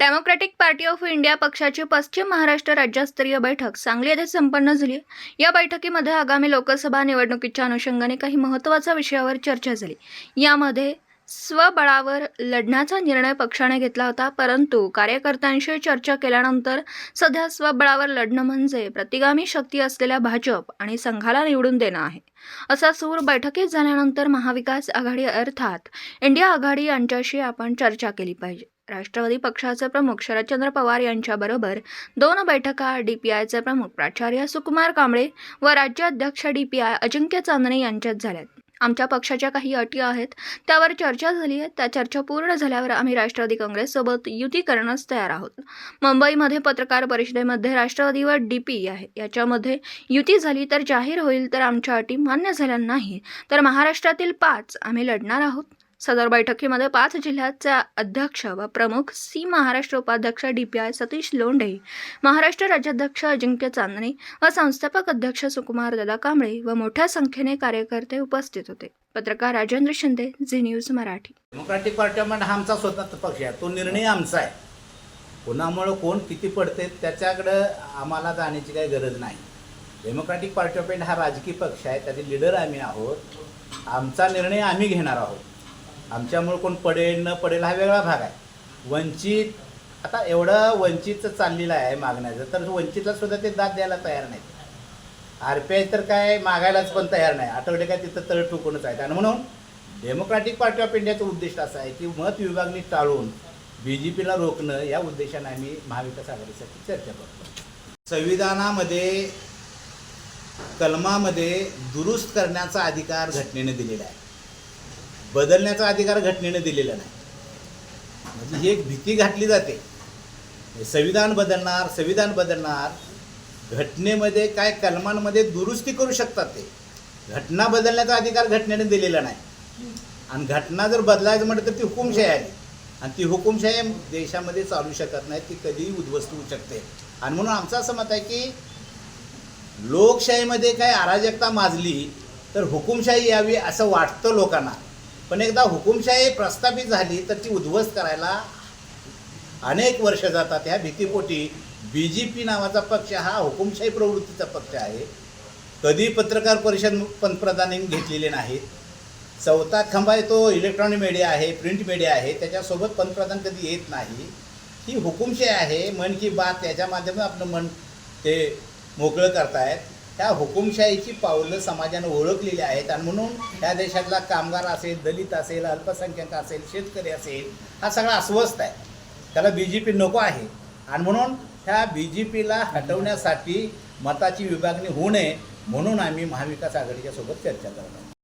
Democratic party of India पक्षाची पश्चिम महाराष्ट्र राज्यस्तरीय बैठक सांगली येथे संपन्न झाली. या बैठकीमध्ये आगामी लोकसभा निवडणुकीच्या अनुषंगाने काही महत्त्वाच्या विषयावर चर्चा झाली. यामध्ये स्वबळावर लढण्याचा निर्णय पक्षाने घेतला होता परंतु कार्यकर्त्यांशी चर्चा केल्यानंतर सध्या स्वबळावर लढणं म्हणजे प्रतिगामी शक्ती असलेल्या भाजप आणि संघाला निवडून देणं आहे. असा सूर बैठकीत झाल्यानंतर महाविकास आघाडी अर्थात इंडिया आघाडी यांच्याशी आपण चर्चा केली पाहिजे. राष्ट्रवादी पक्षाचे प्रमुख शरदचंद्र पवार यांच्याबरोबर दोन बैठका डीपीआयचे प्रमुख प्राचार्य सुकुमार कांबळे व राज्याध्यक्ष डीपीआय अजिंक्य चांदणे यांच्यात झाल्यात. आमच्या पक्षाच्या काही अटी आहेत त्यावर चर्चा झाली आहे. त्या चर्चा पूर्ण झाल्यावर आम्ही राष्ट्रवादी काँग्रेससोबत युती करण्यास तयार आहोत. मुंबईमध्ये पत्रकार परिषदेमध्ये राष्ट्रवादी व डीपी आहे. याच्यामध्ये युती झाली तर जाहीर होईल तर आमच्या अटी मान्य झाल्या नाही तर महाराष्ट्रातील पाच आम्ही लढणार आहोत. सदर बैठकीमध्ये पाच जिल्ह्याचे अध्यक्ष व प्रमुख सी महाराष्ट्र उपाध्यक्ष D P I Satish Londhe Maharashtra राज्याध्यक्ष Ajinkya Chandane व संस्थापक अध्यक्ष सुकुमार दादा कांबळे व मोठ्या संख्येने कार्यकर्ते उपस्थित होते. पत्रकार Rajendra Shinde Zee news Marathi. Democratic party म्हणजे हा आमचा स्वतंत्र पक्ष आहे. तो निर्णय आमचा आहे. कोणामुळं कोण किती पडते त्याच्याकडं आम्हाला जाण्याची काही गरज नाही. डेमोक्रॅटिक पार्टी ऑफ इंडिया हा राजकीय पक्ष आहे. त्याचे लिडर आम्ही आहोत. आमचा निर्णय आम्ही घेणार आहोत. आमच्यामुळं कोण पडेल न पडेल हा वेगळा भाग आहे. वंचित आता एवढं वंचितचं चाललेलं आहे मागण्याचं तर वंचितला सुद्धा ते दाद द्यायला तयार नाहीत. आर पी आय तर काय मागायलाच पण तयार नाही. आठवडे काय तिथं तळ ठोकूनच आहेत. आणि म्हणून डेमोक्रॅटिक पार्टी ऑफ इंडियाचं उद्दिष्ट असं आहे की मत विभागणी टाळून बी जे पीला रोखणं या उद्देशाने आम्ही महाविकास आघाडीसाठी चर्चा करतो. संविधानामध्ये कलमामध्ये दुरुस्त करण्याचा अधिकार घटनेने दिलेला आहे. बदलण्याचा अधिकार घटनेने दिलेला नाही. म्हणजे ही एक भीती घातली जाते. संविधान बदलणार संविधान बदलणार घटनेमध्ये काय कलमांमध्ये दुरुस्ती करू शकतात ते. घटना बदलण्याचा अधिकार घटनेने दिलेला नाही. आणि घटना जर बदलायचं म्हटलं तर ती हुकुमशाही आली आणि ती हुकुमशाही देशामध्ये चालू शकत नाही ती कधीही उद्ध्वस्त होऊ शकते. आणि म्हणून आमचं असं मत आहे की लोकशाहीमध्ये काय अराजकता माजली तर हुकुमशाही यावी असं वाटतं लोकांना. पण एकदा हुकुमशाही प्रस्थापित झाली तर ती उद्ध्वस्त करायला अनेक वर्ष जातात. ह्या भीतीपोटी बी जे पी नावाचा पक्ष हा हुकुमशाही प्रवृत्तीचा पक्ष आहे. कधी पत्रकार परिषद पंतप्रधानांनी घेतलेले नाहीत. चौथा खंबा आहे तो इलेक्ट्रॉनिक मीडिया आहे प्रिंट मीडिया आहे. त्याच्यासोबत पंतप्रधान कधी येत नाही. ही हुकुमशाही आहे. मन की बात त्याच्या माध्यमातून आपलं मन ते मोकळं करतायत. ह्या हुकुमशाहीची पावलं समाजानं ओळखलेली आहेत. आणि म्हणून ह्या देशातला कामगार असेल दलित असेल अल्पसंख्याक असेल शेतकरी असेल हा सगळा अस्वस्थ आहे. त्याला बी जे पी नको आहे. आणि म्हणून ह्या बी जे पीला हटवण्यासाठी मताची विभागणी होऊ नये म्हणून आम्ही महाविकास आघाडीच्या सोबत चर्चा करत आहोत.